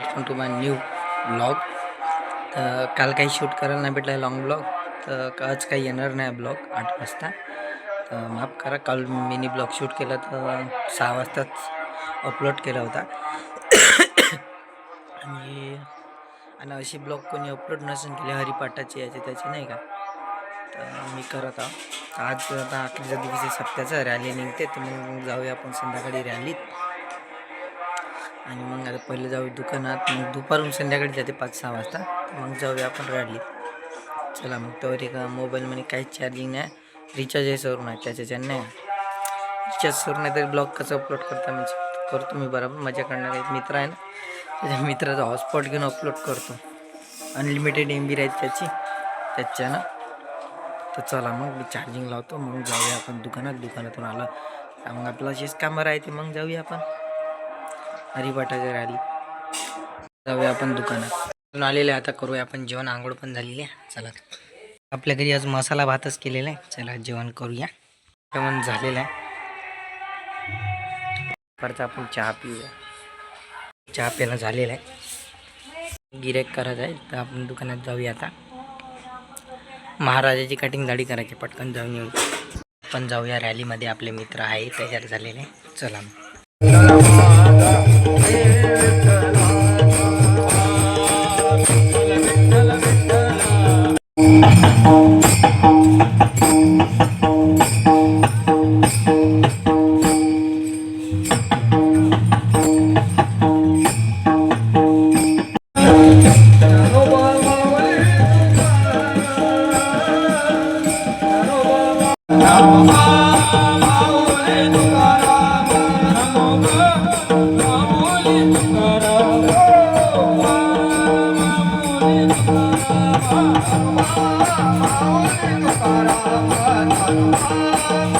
Welcome to my new blog तर काल काही शूट करायला नाही भेटला लॉंग ब्लॉग तर आज काही येणार नाही ब्लॉग आठ वाजता. तर माफ करा काल मिनी ब्लॉग शूट केला तर सहा वाजताच अपलोड केला होता. आणि आणि अशी ब्लॉग कोणी अपलोड नसून केले हरिपाठाचे याचे त्याचे नाही का? तर मी करत आहो. आज आता अकराच्या दिवशी सप्त्याचं रॅली निघते तर मग जाऊया आपण संध्याकाळी रॅलीत आणि मग आता पहिले जाऊ दुकानात. मग दुपारून संध्याकाळी जाते पाच सहा वाजता. मग जाऊया आपण रॅली चला मग तर एक मोबाईलमध्ये काहीच चार्जिंग नाही. रिचार्जही सरू नाही त्याच्याच्यानं नाही रिचार्ज सरू नाही तरी ब्लॉग कसं अपलोड करता मी करतो मी बरोबर. माझ्याकडनं एक मित्र आहे ना त्याच्या मित्राचा हॉटस्पॉट घेऊन अपलोड करतो. अनलिमिटेड एम बी राहील त्याची त्याच्यानं तर चला मग मी चार्जिंग लावतो. मग जाऊया आपण दुकानात. दुकानातून आलं. मग आपलं अशीच कामं राहते. मग जाऊया आपण. हरिपाठाच्या रॅली जाऊया आपण दुकानात. आलेलं आलेले आहे, आता करूया आपण जेवण. आंघोळ पण झालेली आहे. चला. आपल्या घरी आज मसाला भातच केलेला आहे. चला जेवण करूया. जेवण झालेलं आहे. परत आपण चहा पिऊया. चहा प्यायला झालेला आहे. गिरेक करायचं आहे. तर आपण दुकानात जाऊया आता. महाराजाची कटिंग दाढी करायची पटकन जाऊन येऊ पण जाऊया रॅलीमध्ये आपले मित्र आहे तयार झालेले. चला Oh, Thank you.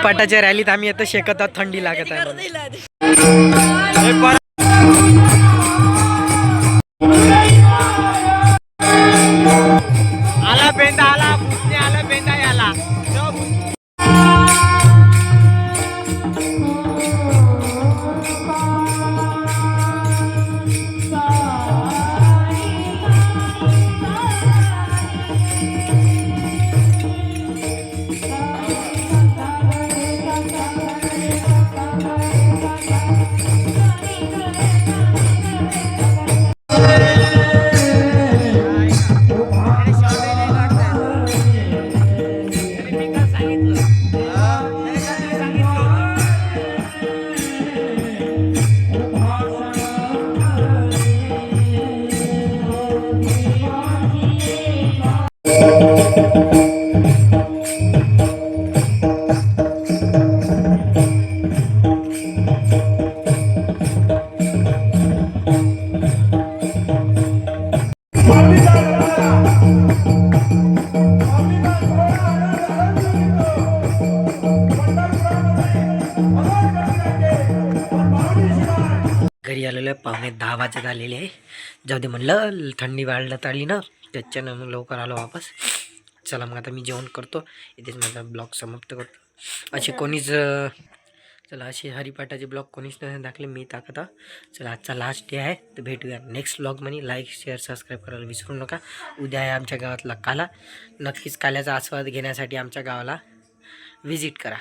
हरिपाठाच्या रॅलीत आम्ही आता शेकत आहोत थंडी लागत आहे घरी आलेलं आहे. पावणे दहा वाजत आलेले आहे. जाऊ दे म्हणलं थंडी वाढलं आली ना त्याच्यानं मग लवकर आलो वापस. चला मग आता मी जेवण करतो. इथेच माझा ब्लॉग समाप्त करतो. असे कोणीच चला असे हरिपाठाचे ब्लॉग कोणीच नाही दाखले मी टाकत चला आजचा लास्ट डे आहे. तर भेटूया नेक्स्ट ब्लॉगमध्ये लाईक शेअर सबस्क्राईब करायला विसरू नका. उद्या आहे आमच्या गावातला काला. नक्कीच काल्याचा आस्वाद घेण्यासाठी आमच्या गावाला व्हिजिट करा.